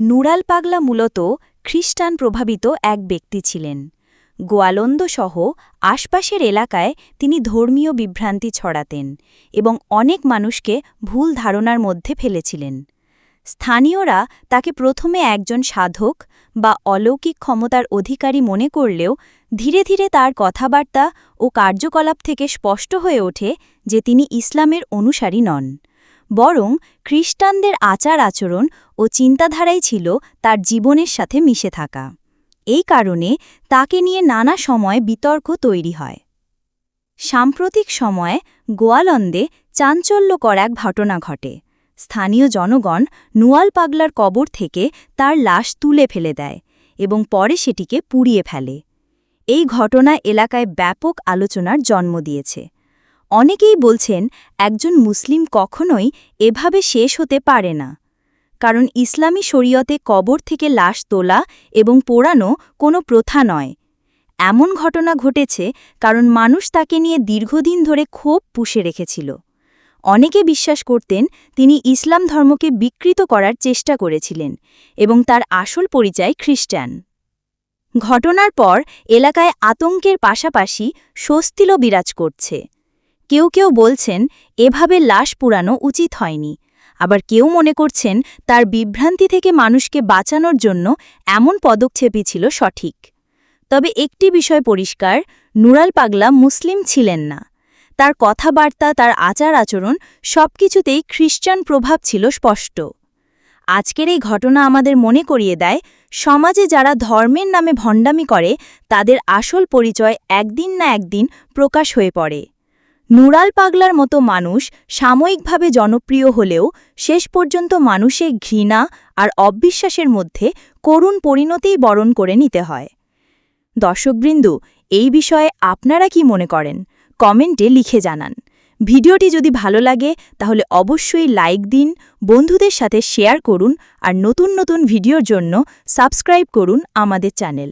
নুরাল পাগলা মূলত খ্রিস্টান প্রভাবিত এক ব্যক্তি ছিলেন। গোয়ালন্দ সহ আশপাশের এলাকায় তিনি ধর্মীয় বিভ্রান্তি ছড়াতেন এবং অনেক মানুষকে ভুল ধারণার মধ্যে ফেলেছিলেন। স্থানীয়রা তাকে প্রথমে একজন সাধক বা অলৌকিক ক্ষমতার অধিকারী মনে করলেও ধীরে ধীরে তার কথাবার্তা ও কার্যকলাপ থেকে স্পষ্ট হয়ে ওঠে যে তিনি ইসলামের অনুসারী নন। বরং খ্রিস্টানদের আচার আচরণ ও চিন্তাধারাই ছিল তার জীবনের সাথে মিশে থাকা। এই কারণে তাকে নিয়ে নানা সময় বিতর্ক তৈরি হয়। সাম্প্রতিক সময়ে গোয়ালন্দে চাঞ্চল্যকর এক ঘটনা ঘটে। স্থানীয় জনগণ নুয়াল পাগলার কবর থেকে তার লাশ তুলে ফেলে দেয় এবং পরে সেটিকে পুড়িয়ে ফেলে। এই ঘটনা এলাকায় ব্যাপক আলোচনার জন্ম দিয়েছে। অনেকেই বলছেন, একজন মুসলিম কখনোই এভাবে শেষ হতে পারে না। কারণ ইসলামী শরীয়তে কবর থেকে লাশ তোলা এবং পোড়ানো কোনো প্রথা নয়। এমন ঘটনা ঘটেছে কারণ মানুষ তাকে নিয়ে দীর্ঘদিন ধরে ক্ষোভ পুষে রেখেছিল। অনেকে বিশ্বাস করতেন, তিনি ইসলাম ধর্মকে বিকৃত করার চেষ্টা করেছিলেন এবং তার আসল পরিচয় খ্রিস্টান। ঘটনার পর এলাকায় আতঙ্কের পাশাপাশি স্বস্তিলও বিরাজ করছে। কেউ কেউ বলছেন, এভাবে লাশ পুরানো উচিত হয়নি। আবার কেউ মনে করছেন, তার বিভ্রান্তি থেকে মানুষকে বাঁচানোর জন্য এমন পদক্ষেপই ছিল সঠিক। তবে একটি বিষয় পরিষ্কার, নুরাল পাগলা মুসলিম ছিলেন না। তার কথাবার্তা, তার আচার আচরণ সবকিছুতেই খ্রিস্টান প্রভাব ছিল স্পষ্ট। আজকের এই ঘটনা আমাদের মনে করিয়ে দেয়, সমাজে যারা ধর্মের নামে ভণ্ডামি করে, তাদের আসল পরিচয় একদিন না একদিন প্রকাশ হয়ে পড়ে। নুরাল পাগলার মতো মানুষ সাময়িকভাবে জনপ্রিয় হলেও শেষ পর্যন্ত মানুষের ঘৃণা আর অবিশ্বাসের মধ্যে করুণ পরিণতিই বরণ করে নিতে হয়। দর্শকবৃন্দু, এই বিষয়ে আপনারা কি মনে করেন? কমেন্টে লিখে জানান। ভিডিওটি যদি ভালো লাগে, তাহলে অবশ্যই লাইক দিন, বন্ধুদের সাথে শেয়ার করুন আর নতুন নতুন ভিডিওর জন্য সাবস্ক্রাইব করুন আমাদের চ্যানেল।